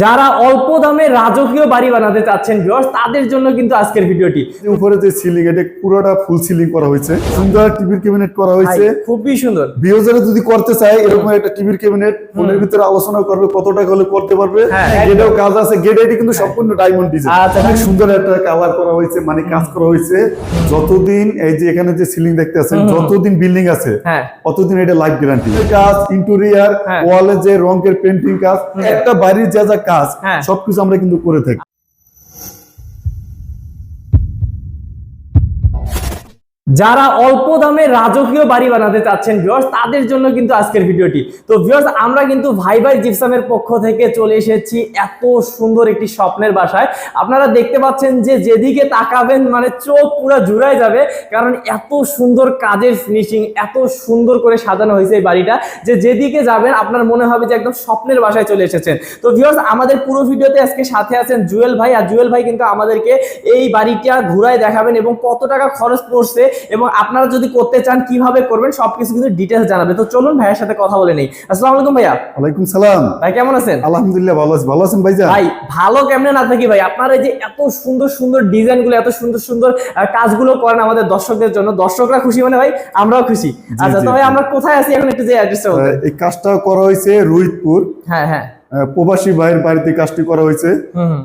যারা অল্প দামে রাজকীয় বাড়ি বানাতে চাচ্ছেন ভিউয়ার্স তাদের জন্য কিন্তু আজকের ভিডিওটি। উপরে যে সিলিং এটা পুরোটা ফুল সিলিং করা হয়েছে। সুন্দর টিভির ক্যাবিনেট করা হয়েছে। খুবই সুন্দর। বিয়োজারে যদি করতে চায় এরকম একটা টিভির ক্যাবিনেট ফোনের ভিতরে আলোচনা করবে কত টাকা হলে করতে পারবে। হ্যাঁ, গেটেও কাজ আছে গেট এটি কিন্তু সম্পূর্ণ ডায়মন্ড ডিজাইন আচ্ছা। অনেক সুন্দর একটা কালার করা হয়েছে মানে কাজ করা হয়েছে। যতদিন এই যে এখানে যে সিলিং দেখতে আছেন যতদিন বিল্ডিং আছে হ্যাঁ। অতদিন এটা লাইফ গ্যারান্টি কাজ ইন্টেরিয়ার হ্যাঁ। ওয়ালে যে রঙের পেন্টিং কাজ একটা বাড়ির যা যা কাজ হ্যাঁ। সবকিছু আমরা কিন্তু করে থাকি যারা অল্প দামে রাজকীয় বাড়ি বানাতে চাচ্ছেন ভিউয়ার্স তাদের জন্য কিন্তু আজকের ভিডিওটি। তো ভিউয়ার্স আমরা কিন্তু ভাই ভাই জিপসামের পক্ষ থেকে চলে এসেছি এত সুন্দর একটি স্বপ্নের বাসায়। আপনারা দেখতে পাচ্ছেন যে যেদিকে তাকাবেন মানে চোখ পুরো জুড়ায় যাবে, কারণ এত সুন্দর কাজের ফিনিশিং এত সুন্দর করে সাজানো হয়েছে এই বাড়িটা, যে যেদিকে যাবেন, আপনার মনে হবে যে একদম স্বপ্নের বাসায় চলে এসেছেন। তো ভিউয়ার্স আমাদের পুরো ভিডিওতে আজকে সাথে আছেন জুয়েল ভাই, আর জুয়েল ভাই কিন্তু আমাদেরকে এই বাড়িটা ঘুরায় দেখাবেন এবং কত টাকা খরচ পড়ছে এবং আপনারা যদি করতে চান কীভাবে করবেন সবকিছু কিন্তু ডিটেলস জানাবে। তো চলুন ভাইয়ের সাথে কথা বলে নেই। আসসালামু আলাইকুম ভাইয়া। ওয়ালাইকুম সালাম। ভাই কেমন আছেন? আলহামদুলিল্লাহ ভালো আছি। ভালো আছেন ভাইজান? ভাই ভালো কেমনে না থাকি ভাই? আপনারা এই যে এত সুন্দর সুন্দর ডিজাইনগুলো এত সুন্দর সুন্দর কাজগুলো করেন আমাদের দর্শকদের জন্য। দর্শকরা খুশি মানে ভাই আমরাও খুশি। আচ্ছা তো ভাই আমরা কোথায় আছি? এখন একটু যে অ্যাড্রেসটা এই কাজটা করা হয়েছে রোহিতপুর। হ্যাঁ হ্যাঁ। প্রবাসী ভাইয়ের বাড়িতে কাজটি করা হয়েছে।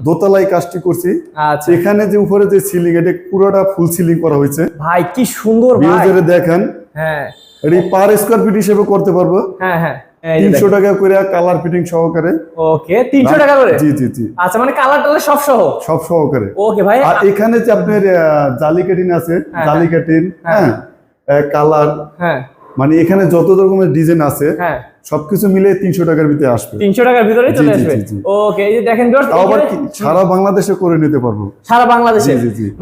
দোতলায় কাজটি করছি। আচ্ছা। এখানে যে উপরে যে সিলিং এটা পুরোটা ফুল সিলিং করা হয়েছে। ভাই কি সুন্দর দেখেন। হ্যাঁ। এটি পার স্কোয়ার ফিট হিসেবে করতে পারব। হ্যাঁ হ্যাঁ। তিনশো টাকা করে কালার ফিটিং সহকারে। ওকে তিনশো টাকা করে? জি জি জি। আচ্ছা মানে কালার টালার সব সহ? সব সহকারে। ওকে ভাই। আর এখানে যে আপনার জালি কাটিন আছে হ্যাঁ, জালি কাটিন হ্যাঁ। হ্যাঁ কালার হ্যাঁ। মানে এখানে যত রকমের ডিজাইন আছে হ্যাঁ। সবকিছু মিলে তিনশো টাকার ভিতরে আসবে। তিনশো টাকার ভিতরে চলে আসবে। ওকে এই যে দেখেন আবার সারা বাংলাদেশে করে নিতে পারব। সারা বাংলাদেশে।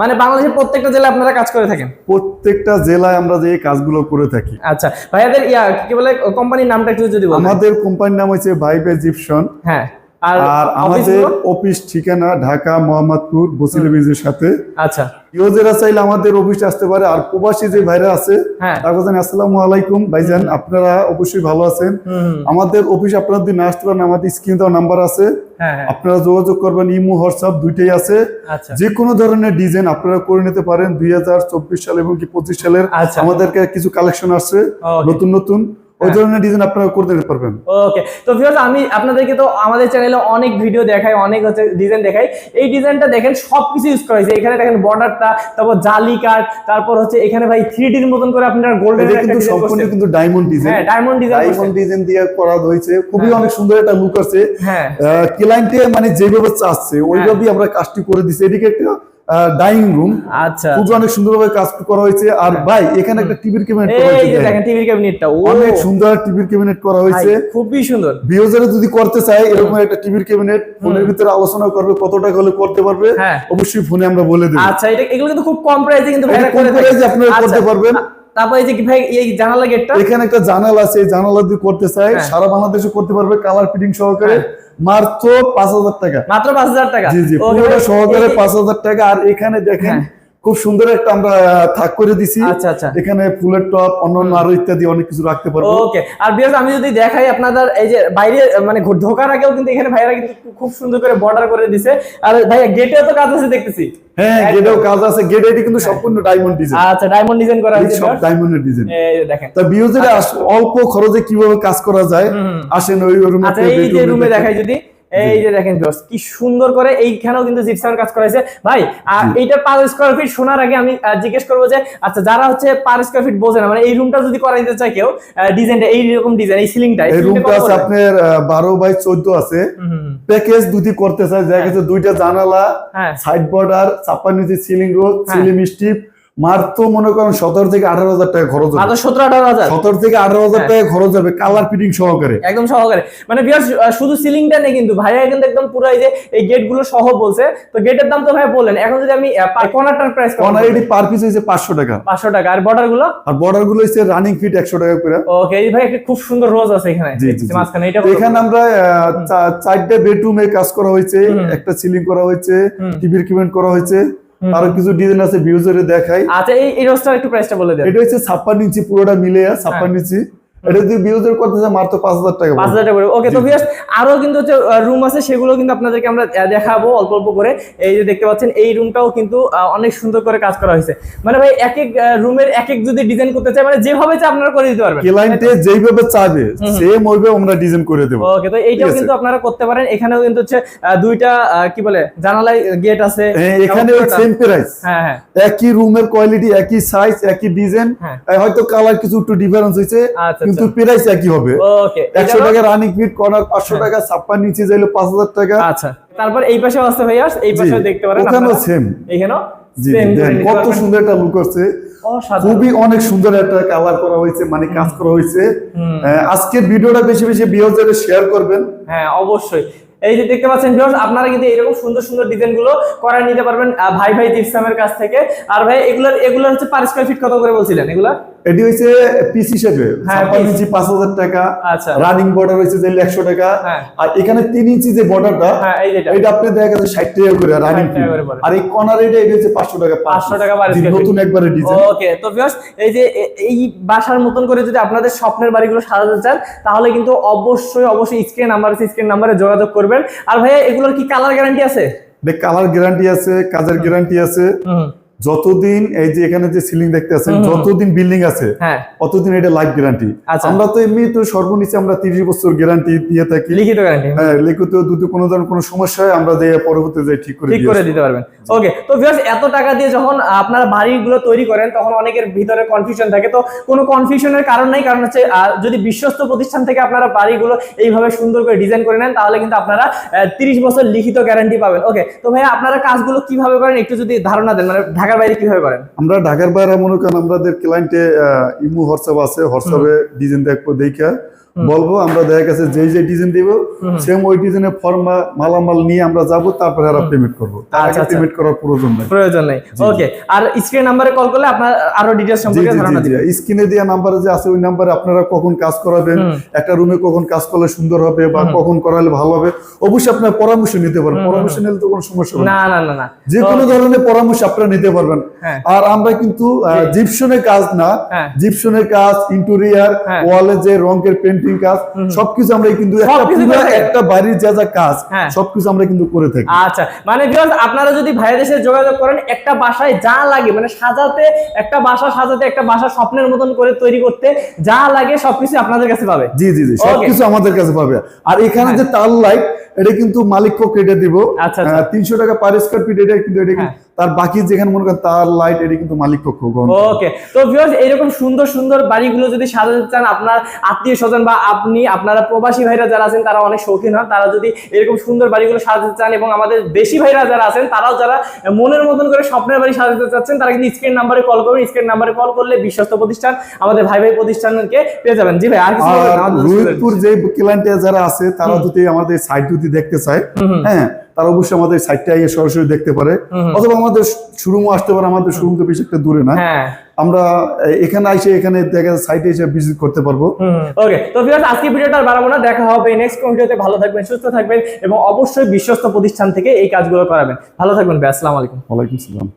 মানে বাংলাদেশের প্রত্যেকটা জেলায় আপনারা কাজ করে থাকেন? প্রত্যেকটা জেলায় আমরা যে কাজগুলো করে থাকি। আচ্ছা ভাইয়াদের ইয়া কি বলে কোম্পানির নামটা একটু যদি আমাদের কোম্পানির নাম হচ্ছে ভাইবে জিপসন হ্যাঁ। আর আমাদের অফিস ঠিকানা ঢাকা মোহাম্মদপুর সাথে। আচ্ছা। ইউজেরা চাইলে আমাদের অফিসে আসতে পারে। আর প্রবাসী যে ভাইরা আছে হ্যাঁ। জানি আসসালামু আলাইকুম। ভাইজান আপনারা অবশ্যই ভালো আছেন। আমাদের অফিস আপনারা যদি না আসতে পারেন আমাদের স্ক্রিন দেওয়া নাম্বার আছে। হ্যাঁ হ্যাঁ। আপনারা যোগাযোগ করবেন ইমো হোয়াটসঅ্যাপ দুইটাই আছে। আচ্ছা। যে কোনো ধরনের ডিজাইন আপনারা করে নিতে পারেন। দুই হাজার চব্বিশ সাল এবং কি পঁচিশ সালের আচ্ছা। আমাদেরকে কিছু কালেকশন আসছে। নতুন নতুন। ওই ধরনের ডিজাইন আপনারা করে দিতে পারবেন। ওকে তো ভিউয়ার্স আমি আপনাদেরকে তো আমাদের চ্যানেলে অনেক ভিডিও দেখাই অনেক হচ্ছে ডিজাইন দেখাই। এই ডিজাইনটা দেখেন সবকিছু ইউজ করা হয়েছে। এখানে দেখেন বর্ডারটা তারপর জালি কাট তারপর হচ্ছে এখানে ভাই থ্রি ডির মতন করে আপনারা গোল্ডেন এটা কিন্তু সম্পূর্ণ কিন্তু ডায়মন্ড ডিজাইন হ্যাঁ ডায়মন্ড ডিজাইন ডায়মন্ড ডিজাইন দিয়ে করা হয়েছে। খুবই হ্যাঁ। অনেক সুন্দর একটা লুক আছে। হ্যাঁ। ক্লায়েন্টে মানে যেভাবে চাচ্ছে ওইভাবেই আমরা কাজটি করে দিচ্ছি এদিকে একটা ডাইনিং রুম আচ্ছা। খুবই অনেক সুন্দরভাবে কাজ করা হয়েছে। আর ভাই এখানে একটা টিভির ক্যাবিনেট করা এই যে হয়েছে দেখেন টিভির ক্যাবিনেটটা অনেক সুন্দর টিভির ক্যাবিনেট করা হয়েছে। খুবই সুন্দর। যদি করতে চায় এরকম একটা টিভির ক্যাবিনেট ফোনের ভিতরে আলোচনা করবে কত টাকা হলে করতে পারবে হ্যাঁ। অবশ্যই ফোনে আমরা বলে দেবো। আচ্ছা এটা এগুলো কিন্তু খুব কম প্রাইসে কিন্তু ভাইরা করে থাকে। আপনারা আচ্ছা, করতে পারবেন। তারপর এই যে ভাই এই জানালা গেটটা এখানে একটা জানালা আছে এই জানালা যদি করতে চায় হ্যাঁ। সারা বাংলাদেশে করতে পারবে কালার ফিটিং সহকারে। মাত্র পাঁচ হাজার টাকা। মাত্র পাঁচ হাজার টাকা? জি জি পুরোটা সহকারে পাঁচ হাজার টাকা। আর এখানে দেখেন হ্যাঁ। খুব সুন্দর একটা আমরা থাক করে দিছি। আচ্ছা আচ্ছা। এখানে ফুলের টপ অন্যান্য আরও ইত্যাদি অনেক কিছু রাখতে পারব। ওকে। আর বিয়াস আমি যদি দেখাই আপনাদের এই যে বাইরে মানে ঢোকার আগেও কিন্তু এখানে ভাইরা কিন্তু খুব সুন্দর করে বর্ডার করে দিছে। আর ভাইয়া গেটেও তো কাজ আছে দেখতেছি। হ্যাঁ গেটেও কাজ আছে। গেট এটি কিন্তু সম্পূর্ণ ডায়মন্ড ডিজাইন আচ্ছা ডায়মন্ড ডিজাইন করা হয়েছে সব ডায়মন্ডের ডিজাইন এই দেখেন। তা বিউজের অল্প খরচে কীভাবে কাজ করা যায়। আসেন ওই রুমে আচ্ছা এই যে রুমে দেখাই যদি। এই যে দেখেন জস কি সুন্দর করে এইখানেও কিন্তু জিপসামের কাজ করা হয়েছে ভাই আর এইটার পার স্কোয়ার ফিট শোনার আগে আমি জিজ্ঞেস করব যে আচ্ছা যারা হচ্ছে পার স্কোয়ার ফিট বোঝে না মানে এই রুমটা যদি করা দিতে চায় কেউ ডিজাইনটা এই রকম ডিজাইন এই সিলিংটা এই রুমটা আছে আপনার বারো বাই চোদ্দ আছে। প্যাকেজ দুটি করতে চাই দেখা গেছে দুইটা জানালা হ্যাঁ। সাইড বর্ডার চাপার নিচে সিলিং রোড হ্যাঁ। সিলিং স্টিপ মাত্র মনে করেন সতেরো থেকে আঠারো হাজার টাকা খরচ হবে। সতেরো আঠারো হাজার? সতেরো থেকে আঠারো হাজার হ্যাঁ। টাকা খরচ হবে কালার ফিটিং সহকারে। একদম সহকারে। মানে বিয়ার্স শুধু সিলিংটা নেই কিন্তু ভাইয়া কিন্তু একদম পুরো এই যে এই গেটগুলো সহ বলছে। তো গেটের দাম তো ভাই বললেন। এখন যদি আমি কর্নারটার প্রাইস অনারেডি পার পিস হয়েছে পাঁচশো টাকা। পাঁচশো টাকা। আর বর্ডারগুলো? আর বর্ডারগুলো হচ্ছে রানিং ফিট একশো টাকা করে। ওকে এই ভাই একটা খুব সুন্দর রোজ আছে এখানে। মাঝখানে এটা এখানে আমরা চারটে বেডরুমে কাজ করা হয়েছে একটা সিলিং করা হয়েছে হুম। টিভির কিমেন্ট করা হয়েছে। আরও কিছু ডিজাইন আছে ভিউজারে দেখাই। আচ্ছা এই রোজটার একটু প্রাইসটা বলে দেন। এটা হচ্ছে ছাপ্পান্ন ইঞ্চি পুরোটা মিলে ছাপ্পান্ন ইঞ্চি। এটা যদি বিউজের করতে চায় মাত্র পাঁচ হাজার টাকা পাঁচ পড়বে। হাজার টাকা করে ওকে তো ভিউয়ার্স আরও কিন্তু হচ্ছে রুম আছে সেগুলো কিন্তু আপনাদেরকে আমরা দেখাবো অল্প অল্প করে। এই যে দেখতে পাচ্ছেন এই রুমটাও কিন্তু অনেক সুন্দর করে কাজ করা হয়েছে। মানে ভাই এক এক রুমের এক এক যদি ডিজাইন করতে চাই মানে যেভাবে চাই আপনারা করে দিতে পারবেন। ক্লায়েন্টে যেইভাবে চাবে সেম ওইভাবে আমরা ডিজাইন করে দেবো। ওকে তো এইটাও কিন্তু আপনারা করতে পারেন। এখানেও কিন্তু হচ্ছে দুইটা কি বলে জানালায় গেট আছে। হ্যাঁ, এখানে সেম প্রাইস হ্যাঁ হ্যাঁ। একই রুমের কোয়ালিটি একই সাইজ একই ডিজাইন হ্যাঁ। হয়তো কালার কিছু একটু ডিফারেন্স হয়েছে আচ্ছা, কিন্তু প্রাইস একই হবে। ওকে একশো টাকা রানিং ফিট কর্নার পাঁচশো টাকা ছাপ্পান নিচে যাইলে পাঁচ হাজার টাকা। আচ্ছা তারপর এই পাশে আছে ভাইয়া এই পাশে দেখতে পারেন ওখানেও। সেম এখানেও জি কত সুন্দর একটা লুক আছে খুবই অনেক সুন্দর একটা কালার করা হয়েছে মানে কাজ করা হয়েছে। আজকে আজকের ভিডিওটা বেশি বেশি বিয়োজের শেয়ার করবেন। হ্যাঁ অবশ্যই। এই যে দেখতে পাচ্ছেন ভিউয়ার্স আপনারা কিন্তু এরকম সুন্দর সুন্দর ডিজাইনগুলো করা নিতে পারবেন ভাই ভাই জিপসামের কাছ থেকে। আর ভাই এগুলোর এগুলোর হচ্ছে পার স্কয়ার ফিট কত করে বলছিলেন এগুলা? এটি হয়েছে পিস হিসেবে হ্যাঁ, ছাপ্পান piece। ইঞ্চি পাঁচ হাজার টাকা আচ্ছা। রানিং বর্ডার হয়েছে যে একশো টাকা হ্যাঁ। আর এখানে তিন ইঞ্চি যে বর্ডারটা হ্যাঁ এটা আপনি দেখা গেছে ষাট টাকা করে রানিং 60 টাকা করে পড়ে। আর এই কর্নার এটা এটা হচ্ছে পাঁচশো টাকা 500 টাকা নতুন একবারে ডিজাইন ওকে তো ভিউয়ার্স এই যে এই বাসার মতন করে যদি আপনাদের স্বপ্নের বাড়িগুলো সাজাতে চান তাহলে কিন্তু অবশ্যই অবশ্যই স্ক্রিন নাম্বার আছে স্ক্রিন নাম্বারে যোগাযোগ করবেন। আর ভাইয়া এগুলোর কি কালার গ্যারান্টি আছে? কালার গ্যারান্টি আছে কাজের গ্যারান্টি আছে। যতদিন এই যে এখানে যে সিলিং দেখতে আছেন। যতদিন বিল্ডিং আছে হ্যাঁ। অতদিন এটা লাইফ গ্যারান্টি আচ্ছা। আমরা তো এমনি তো সর্বনিচ্চ আমরা তিরিশ বছর গ্যারান্টি দিয়ে থাকি। লিখিত গ্যারান্টি হ্যাঁ লিখিত যদি কোনো ধরনের কোনো সমস্যা হয় আমরা যে পরবর্তী যে ঠিক করে ঠিক করে দিতে পারবেন। ওকে তো ভিউয়ার্স এত টাকা দিয়ে যখন আপনারা বাড়িগুলো তৈরি করেন তখন অনেকের ভিতরে কনফিউশন থাকে। তো কোনো কনফিউশনের কারণ নাই কারণ হচ্ছে যদি বিশ্বস্ত প্রতিষ্ঠান থেকে আপনারা বাড়িগুলো এইভাবে সুন্দর করে ডিজাইন করে নেন তাহলে কিন্তু আপনারা তিরিশ বছর লিখিত গ্যারান্টি পাবেন। ওকে তো ভাইয়া আপনারা কাজগুলো কীভাবে করেন একটু যদি ধারণা দেন মানে ঢাকার বাইরে কীভাবে করেন? আমরা ঢাকার বাইরে মনে করেন আমাদের ক্লায়েন্টে ইমু হোয়াটসঅ্যাপ আছে হোয়াটসঅ্যাপে ডিজাইন দেখব দেখা বলব আমরা দেখা গেছে যে যে ডিজাইন দিব সেম ওই ডিজাইনের ফর্মা মালামাল নিয়ে আমরা যাব তারপরে আর পেমেন্ট করব। আচ্ছা, আচ্ছা। পেমেন্ট করার প্রয়োজন নাই। প্রয়োজন নেই। ওকে আর স্ক্রিন নাম্বারে কল করলে আপনার আরও ডিটেলস জি সম্পর্কে ধারণা দিবেন স্ক্রিনে দেওয়া নাম্বারে যে আছে ওই নাম্বারে আপনারা কখন কাজ করাবেন একটা রুমে কখন কাজ করলে সুন্দর হবে বা কখন করালে ভালো হবে অবশ্যই আপনার পরামর্শ নিতে পারেন পরামর্শ নিলে তো কোনো সমস্যা না। না না না যে কোনো ধরনের পরামর্শ আপনারা নিতে পারবেন। হ্যাঁ। আর আমরা কিন্তু জিপসনের কাজ না হ্যাঁ। জিপসনের কাজ ইন্টেরিয়ার হ্যাঁ। ওয়ালে যে রঙের পেন্টিং কাজ সবকিছু আমরা কিন্তু একটা বাড়ির যা যা কাজ হ্যাঁ। সবকিছু আমরা কিন্তু করে থাকি। আচ্ছা মানে ভিউয়ার্স আপনারা যদি ভাইয়ের সাথে যোগাযোগ করেন একটা বাসায় যা লাগে মানে সাজাতে একটা বাসা সাজাতে একটা বাসা স্বপ্নের মতন করে তৈরি করতে যা লাগে সবকিছু আপনাদের কাছে পাবে? জি জি জি সবকিছু আমাদের কাছে পাবে। আর এখানে যে তার লাইট এটা কিন্তু মালিক পক্ষ এটা দিব। আচ্ছা, আচ্ছা। তিনশো টাকা পার স্কোয়ার ফিট এটা কিন্তু এটা কিন্তু- তার বাকি যেখানে মনে করেন তার লাইট এটা কিন্তু মালিক পক্ষ ওকে তো ভিউয়ার্স এরকম সুন্দর সুন্দর বাড়িগুলো যদি সাজাতে চান আপনার আত্মীয় স্বজন বা আপনি আপনারা প্রবাসী ভাইরা যারা আছেন তারা অনেক শৌখিন হন। তারা যদি এরকম সুন্দর বাড়িগুলো সাজাতে চান এবং আমাদের দেশি ভাইরা যারা আছেন তারাও যারা মনের মতন করে স্বপ্নের বাড়ি সাজাতে চাচ্ছেন তারা কিন্তু স্ক্রিন নাম্বারে কল করবেন। স্ক্রিন নাম্বারে কল করলে বিশ্বস্ত প্রতিষ্ঠান আমাদের ভাই ভাই প্রতিষ্ঠানকে পেয়ে যাবেন। জি ভাই আর কিছু যে ক্লায়েন্ট যারা আছে তারা যদি আমাদের সাইট যদি দেখতে চায়। হ্যাঁ তারা অবশ্যই আমাদের সাইটটা আইয়ে সরাসরি দেখতে পারে। অথবা আমাদের শোরুমও আসতে পারে আমাদের শোরুম তো বেশি একটা দূরে না। হ্যাঁ। আমরা এখানে এসে এখানে দেখা সাইটে এসে ভিজিট করতে পারব। ওকে তো ভিউয়ার্স আজকে ভিডিওটা আর বাড়াবো না দেখা হবে নেক্সট কোন ভিডিওতে ভালো থাকবেন সুস্থ থাকবেন এবং অবশ্যই বিশ্বস্ত প্রতিষ্ঠান থেকে এই কাজগুলো করাবেন। ভালো থাকবেন ভাই আসসালামু আলাইকুম। ওয়া আলাইকুম সালাম